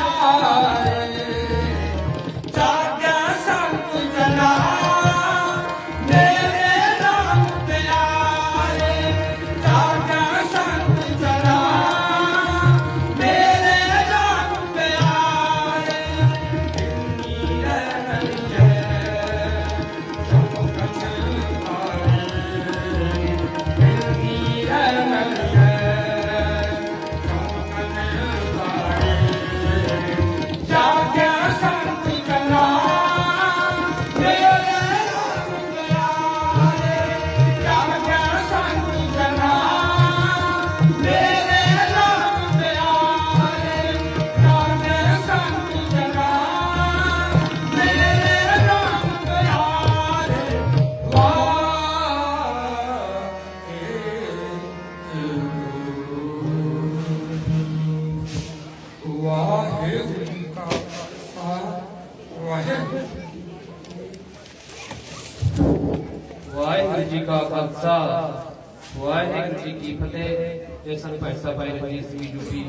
ધારા ਵਾਹਿਗੁਰੂ ਜੀ ਕਾ ਖਾਲਸਾ, ਵਾਹਿਗੁਰੂ। ਵਾਹਿਗੁਰੂ ਜੀ ਕਾ ਖਾਲਸਾ, ਵਾਹਿਗੁਰੂ ਜੀ ਕੀ ਫਤਿਹ। ਇਹ ਸੰਤ ਭਾਈ ਸਾਹਿਬ ਆਏ ਜੀ ਯੂਪੀ